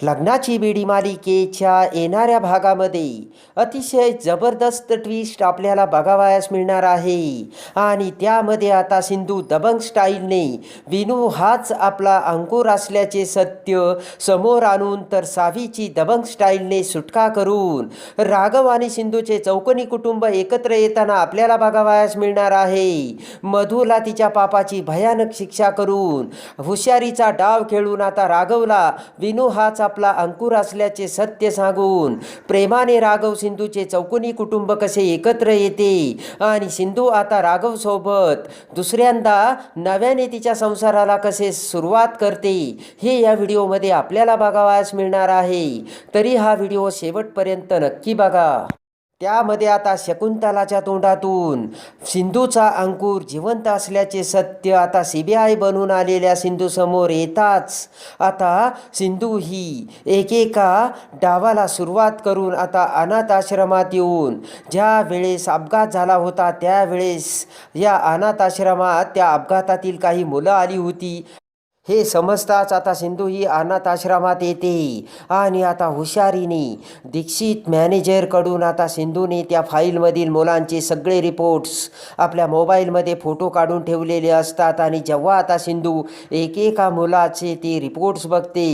लग्नाची बेडी मालिकेच्या येणाऱ्या भागामध्ये अतिशय जबरदस्त ट्विस्ट आपल्याला बघावयास मिळणार आहे. आणि त्यामध्ये आता सिंधू दबंग स्टाईलने विनू हाच आपला अंकुर असल्याचे सत्य समोर आणून तर सावीची दबंग स्टाईलने सुटका करून राघव आणि सिंधूचे चौकोनी कुटुंब एकत्र येताना आपल्याला बघावयास मिळणार आहे. मधूला तिच्या पापाची भयानक शिक्षा करून हुशारीचा डाव खेळून आता राघवला विनू हाच आपला अंकुर असल्याचे सत्य सांगून प्रेमाने राघव सिंधूचे चौकोनी कुटुंब कसे एकत्र येते? आणि सिंधू आता राघव सोबत दुसऱ्यांदा नव्याने तिच्या संसाराला कसे सुरुवात करते हे या व्हिडिओमध्ये आपल्याला बघावयास मिळणार आहे. तरी हा व्हिडिओ शेवटपर्यंत नक्की बघा. त्यामध्ये आता शकुंतलाच्या तोंडातून सिंधूचा अंकुर जिवंत असल्याचे सत्य आता सी बी आय बनून आलेल्या सिंधूसमोर येताच. आता सिंधू ही एकेका डावाला सुरुवात करून आता अनाथ आश्रमात येऊन ज्या वेळेस अपघात झाला होता त्यावेळेस या अनाथ आश्रमात त्या अपघातातील काही मुलं आली होती. हे समजताच आता सिंधू ही अनाथ आश्रमात येते. आणि आता हुशारीने दीक्षित मॅनेजरकडून आता सिंधूने त्या फाईलमधील मुलांचे सगळे रिपोर्ट्स आपल्या मोबाईलमध्ये फोटो काढून ठेवलेले असतात. आणि जेव्हा आता सिंधू एकेका मुलाचे ते रिपोर्ट्स बघते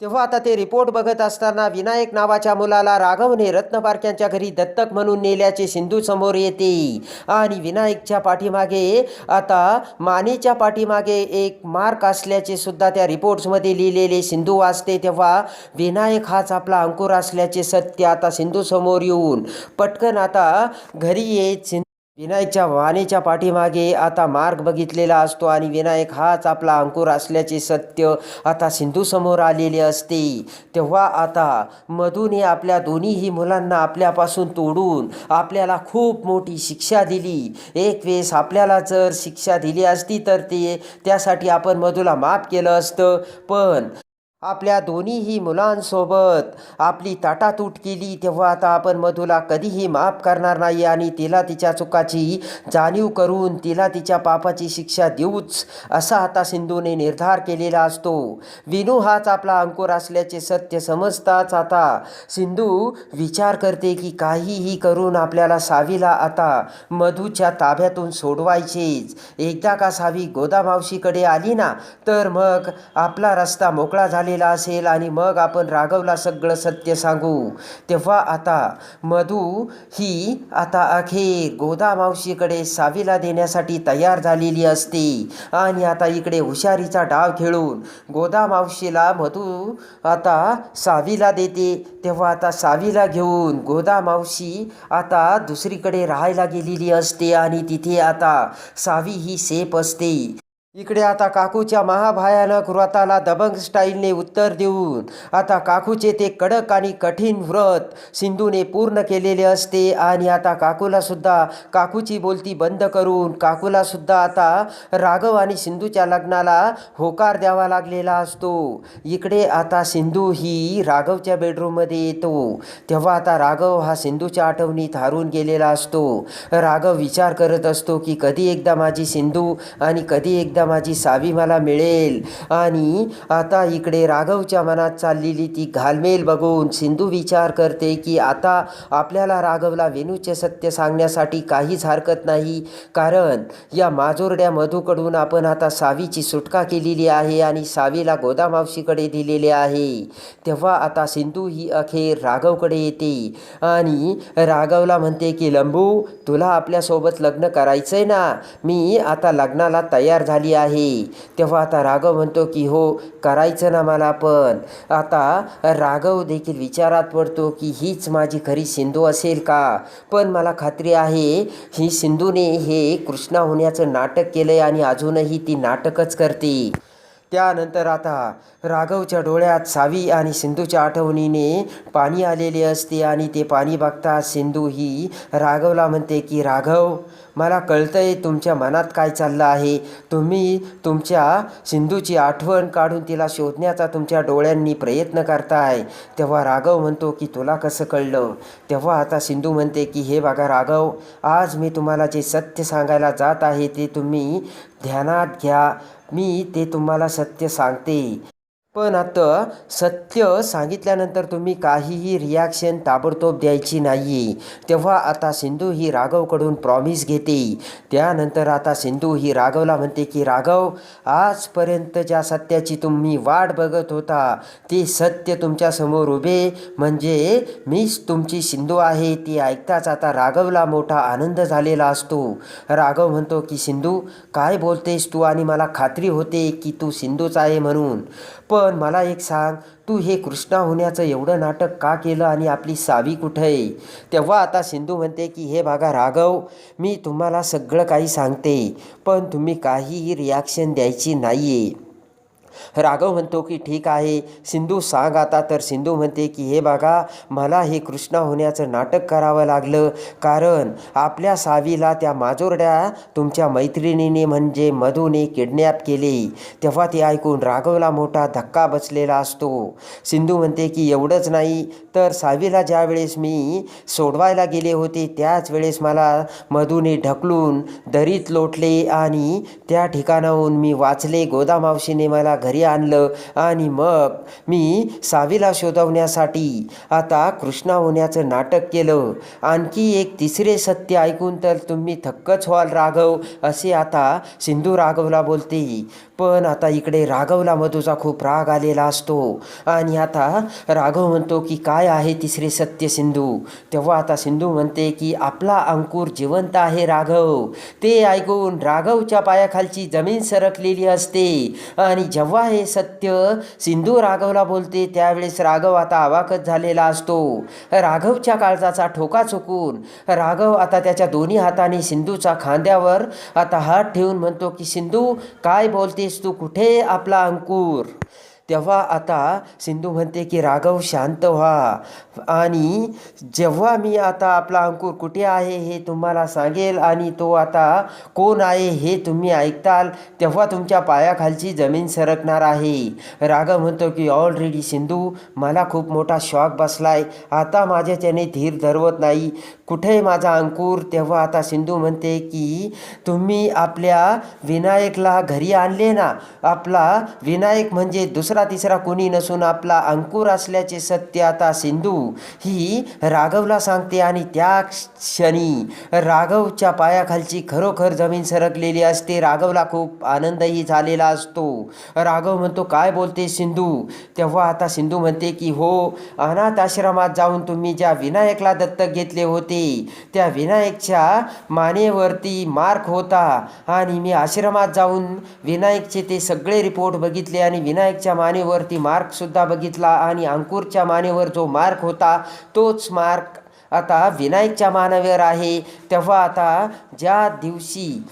तेव्हा आता ते रिपोर्ट बघत असताना विनायक नावाच्या मुलाला राघवने रत्नपारख्यांच्या घरी दत्तक म्हणून नेल्याचे सिंधू समोर येते. आणि विनायकच्या पाठीमागे आता मानेच्या पाठीमागे एक मार्क असल्याचे सुद्धा त्या रिपोर्ट्समध्ये लिहिलेले सिंधू वाचते तेव्हा विनायक हाच आपला अंकुर असल्याचे सत्य आता सिंधू समोर येऊन पटकन आता घरी येत सिंधू विनायकच्या वाणीच्या पाठीमागे आता मार्ग बघितलेला असतो आणि विनायक हाच आपला अंकुर असल्याचे सत्य आता सिंधू समोर आलेले असते. तेव्हा आता मधूने आपल्या दोन्हीही मुलांना आपल्यापासून तोडून आपल्याला खूप मोठी शिक्षा दिली. एक वेळेस आपल्याला जर शिक्षा दिली असती तर ते त्यासाठी आपण मधूला माफ केलं असतं. पण आपल्या दोन्हीही मुलांसोबत आपली ताटातूट केली तेव्हा आता आपण मधूला कधीही माफ करणार नाही आणि तिला तिच्या चुकाची जाणीव करून तिला तिच्या पापाची शिक्षा देऊच असा आता सिंधूने निर्धार केलेला असतो. विनू हाच आपला अंकुर असल्याचे सत्य समजताच आता सिंधू विचार करते की काहीही करून आपल्याला सावीला आता मधूच्या ताब्यातून सोडवायचेच. एकदा का सावी गोदामावशीकडे आली ना तर मग आपला रस्ता मोकळा झाला झालेला असेल आणि मग आपण राघवला सगळं सत्य सांगू. तेव्हा आता मधू ही आता अखेर गोदामावशीकडे सावीला देण्यासाठी तयार झालेली असते. आणि आता इकडे हुशारीचा डाव खेळून गोदा मावशीला मधू आता सावीला देते. तेव्हा आता सावीला घेऊन गोदा मावशी आता दुसरीकडे राहायला गेलेली असते आणि तिथे आता सावी ही सेफ असते. इकडे आता काकूच्या महाभयानक व्रताला दबंग स्टाईलने उत्तर देऊन आता काकूचे ते कडक आणि कठीण व्रत सिंधूने पूर्ण केलेले असते आणि आता काकूला सुद्धा काकूची बोलती बंद करून काकूला सुद्धा आता राघव आणि सिंधूच्या लग्नाला होकार द्यावा लागलेला असतो. इकडे आता सिंधू ही राघवच्या बेडरूममध्ये येतो. तेव्हा आता राघव हा सिंधूच्या आठवणीत हारून गेलेला असतो. राघव विचार करत असतो की कधी एकदा माझी सिंधू आणि कधी एकदा माझी सावी मला मिळेल. आणि आता इकडे राघवच्या मनात चाललेली ती घालमेल बघून सिंधू विचार करते की आता आपल्याला राघवला वेणूचे सत्य सांगण्यासाठी काहीच हरकत नाही. कारण या माजोरड्या मधूकडून आपण आता सावीची सुटका केलेली आहे आणि सावीला गोदामावशीकडे दिलेले आहे. तेव्हा आता सिंधू ही अखेर राघवकडे येते. आणि राघवला म्हणते की लंबू तुला आपल्यासोबत लग्न करायचंय ना? मी आता लग्नाला तयार झाली आहे. तेव्हा आता राघव म्हणतो की हो करायचं ना मला पण. आता राघव देखील विचारात पडतो की हीच माझी खरी सिंधू असेल का? पण मला खात्री आहे ही सिंधूने हे कृष्णा होण्याचं नाटक केलं आहे आणि अजूनही ती नाटकच करते. त्यानंतर आता राघवच्या डोळ्यात सावी आणि सिंधूच्या आठवणीने पाणी आलेले असते आणि ते पाणी बघता सिंधू ही राघवला म्हणते की राघव मला कळतंय तुमच्या मनात काय चाललं आहे. तुम्ही तुमच्या सिंधूची आठवण काढून तिला शोधण्याचा तुमच्या डोळ्यांनी प्रयत्न करताय. तेव्हा राघव म्हणतो की तुला कसं कळलं? तेव्हा आता सिंधू म्हणते की हे बघा राघव आज मी तुम्हाला जे सत्य सांगायला जात आहे ते तुम्ही ध्यानात घ्या. मी ते तुम्हाला सत्य सांगते. पण आता सत्य सांगितल्यानंतर तुम्ही काहीही रिॲक्शन ताबडतोब द्यायची नाही तेव्हा आता सिंधू ही राघवकडून प्रॉमिस घेते. त्यानंतर आता सिंधू ही राघवला म्हणते की राघव आजपर्यंत ज्या सत्याची तुम्ही वाट बघत होता. ते सत्य तुमच्यासमोर उभे. म्हणजे मीच तुमची सिंधू आहे. ती ऐकताच आता राघवला मोठा आनंद झालेला असतो. राघव म्हणतो की सिंधू काय बोलतेस तू आणि मला खात्री होते की तू सिंधूच आहे म्हणून. पण पण मला एक सांग तू हे कृष्णा होण्याचं एवढं नाटक का केलं आणि आपली सावी कुठं? आहे तेव्हा आता सिंधू म्हणते की हे बघा राघव मी तुम्हाला सगळं काही सांगते पण तुम्ही काहीही रिॲक्शन द्यायची नाही आहे राघव म्हणतो की ठीक आहे सिंधू सांग आता. तर सिंधू म्हणते की हे बघा मला हे कृष्णा होण्याचं नाटक करावं लागलं. कारण आपल्या सावीला त्या माजोरड्या तुमच्या मैत्रिणीने म्हणजे मधूने किडनॅप केले. तेव्हा ते ऐकून राघवला मोठा धक्का बसलेला असतो. सिंधू म्हणते की एवढंच नाही तर सावीला ज्या वेळेस मी सोडवायला गेले होते त्याच वेळेस मला मधूने ढकलून दरीत लोटले आणि त्या ठिकाणाहून मी वाचले. गोदामावशीने मला घरी आणलं आणि मग मी सावीला शोधवण्यासाठी आता कृष्णा होण्याचं नाटक केलं. आणखी एक तिसरे सत्य ऐकून तर तुम्ही थक्कच व्हाल राघव असे आता सिंधू राघवला बोलते. पण आता इकडे राघवला मधूचा खूप राग आलेला असतो आणि आता राघव म्हणतो की काय आहे तिसरे सत्य सिंधू. तेव्हा आता सिंधू म्हणते की आपला अंकुर जिवंत आहे राघव. ते ऐकून राघवच्या पायाखालची जमीन सरकलेली असते. आणि जेव्हा हे सत्य सिंधू राघवला बोलते त्यावेळेस राघव आता अवाकच झालेला असतो. राघवच्या काळजाचा ठोका चुकून राघव आता त्याच्या दोन्ही हाताने सिंधूचा खांद्यावर आता हात ठेवून म्हणतो की सिंधू काय बोलतेस तू? कुठे आपला अंकुर? तेव्हा आता सिंधू म्हणते की राघव शांत व्हा. आणि जेव्हा मी आता आपला अंकुर कुठे आहे हे तुम्हाला सांगेल आणि तो आता कोण आहे हे तुम्ही ऐकताल तेव्हा तुमच्या पायाखालची जमीन सरकणार आहे. राघव म्हणतो की ऑलरेडी सिंधू मला खूप मोठा शॉक बसलाय. आता माझ्याच्याने धीर धरवत नाही. कुठे माझा अंकुर? तेव्हा आता सिंधू म्हणते की तुम्ही आपल्या विनायकला घरी आणले ना. आपला विनायक म्हणजे दुसरा तिसरा कोणी नसून आपला अंकुर असल्याचे सत्य आता सिंधू. ही राघवला सांगते आणि त्या क्षणी राघवच्या पायाखालची खरोखर जमीन सरकलेली असते. राघवला खूप आनंदही झालेला असतो. राघव म्हणतो काय बोलते सिंधू? तेव्हा आता सिंधू म्हणते की हो अनाथ आश्रमात जाऊन तुम्ही ज्या विनायकला दत्तक घेतले होते त्या विनायकच्या मानेवरती मार्क होता आणि मी आश्रमात जाऊन विनायकचे ते सगळे रिपोर्ट बघितले आणि विनायकच्या मानेवरती मार्कसुद्धा बघितला आणि अंकुरच्या मानेवर जो मार्क होता तोच मार्क आता विनायकच्या मानेवर आहे. तेव्हा आता ज्या दिवशी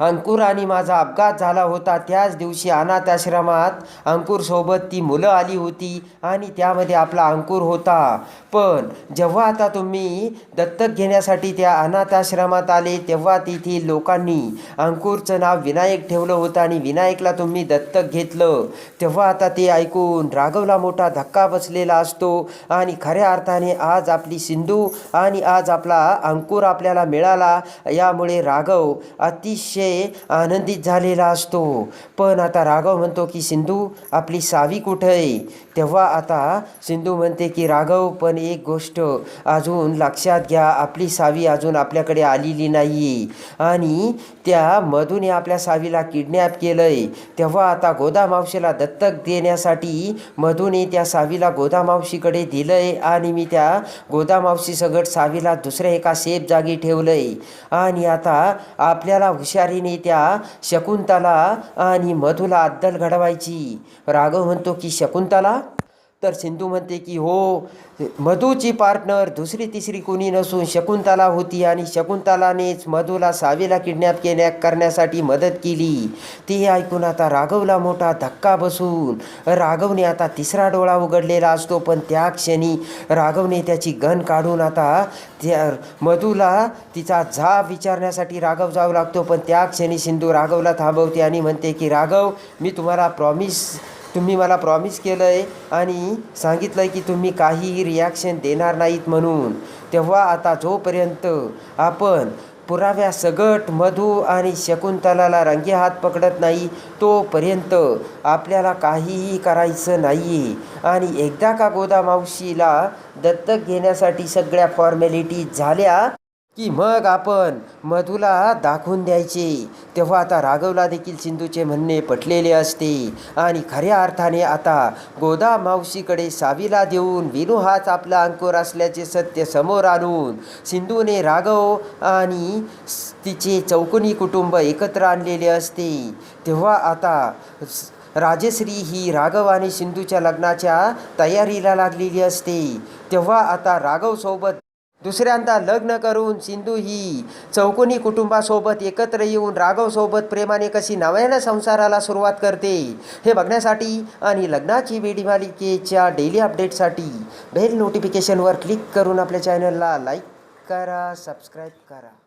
अंकुर आणि माझा अपघात झाला होता त्याच दिवशी अनाथ आश्रमात अंकुरसोबत ती मुलं आली होती आणि त्यामध्ये आपला अंकुर होता. पण जेव्हा आता तुम्ही दत्तक घेण्यासाठी त्या अनाथ आश्रमात आले तेव्हा तेथील लोकांनी अंकुरचं नाव विनायक ठेवलं होतं आणि विनायकला तुम्ही दत्तक घेतलं. तेव्हा आता ते ऐकून राघवला मोठा धक्का बसलेला असतो आणि खऱ्या अर्थाने आज आपली सिंधू आणि आज आपला अंकुर आपल्याला मिळाला. यामुळे राघव अतिशय आनंदित झालेला असतो. पण आता राघव म्हणतो की सिंधू आपली सावी कुठं आहे? तेव्हा आता सिंधू म्हणते की राघव पण एक गोष्ट अजून लक्षात घ्या. आपली सावी अजून आपल्याकडे आलेली नाही आणि त्या मधूने आपल्या सावीला किडनॅप केलं आहे तेव्हा आता गोदामावशीला दत्तक देण्यासाठी मधूने त्या सावीला गोदामावशीकडे दिलं आहे आणि मी त्या गोदामावशी सगट सावीला दुसऱ्या एका सेफ जागी ठेवलं आहे आणि आता आपल्याला हुशारीने त्या शकुंतला आणि मधूला अद्दल घडवायची. राघव म्हणतो की शकुंतला तर सिंधू म्हणते की हो मधूची पार्टनर दुसरी तिसरी कोणी नसून शकुंतला होती आणि शकुंतलानेच मधूला सावेला किडनॅप केल्या करण्यासाठी मदत केली. ते ऐकून आता राघवला मोठा धक्का बसून. राघवने आता तिसरा डोळा उघडलेला असतो पण त्या क्षणी राघवने त्याची गन काढून आता त्या मधूला तिचा जाब विचारण्यासाठी राघव जाऊ लागतो पण त्या क्षणी सिंधू राघवला थांबवते आणि म्हणते की राघव मी तुम्हाला प्रॉमिस तुम्ही मला प्रॉमिस केलं आहे आणि सांगितलं आहे की तुम्ही काहीही रिॲक्शन देणार नाहीत म्हणून. तेव्हा आता जोपर्यंत आपण पुराव्या सगट मधू आणि शकुंतलाला रंगे हात पकडत नाही तोपर्यंत आपल्याला काहीही करायचं नाही आणि एकदा का गोदा मावशीला दत्तक घेण्यासाठी सगळ्या फॉर्मॅलिटी झाल्या की मग आपण मधुला दाखवून द्यायचे. तेव्हा आता राघवला देखील सिंधूचे म्हणणे पटलेले असते. आणि खऱ्या अर्थाने आता गोदा मावशीकडे सावीला देऊन विनू हाच आपला अंकुर असल्याचे सत्य समोर आणून सिंधूने राघव आणि तिचे चौकोनी कुटुंब एकत्र आणलेले असते. तेव्हा आता राजश्री ही राघव आणि सिंधूच्या लग्नाच्या तयारीला लागलेली असते. तेव्हा आता राघवसोबत दुसऱ्यांदा लग्न करून सिंधू ही चौकोनी कुटुंबासोबत एकत्र येऊन राघवसोबत प्रेमाने कशी नव्यानं संसाराला सुरुवात करते हे बघण्यासाठी आणि लग्नाची वेडी मालिकेच्या डेली अपडेटसाठी बेल नोटिफिकेशनवर क्लिक करून आपल्या चॅनलला लाईक करा सबस्क्राईब करा.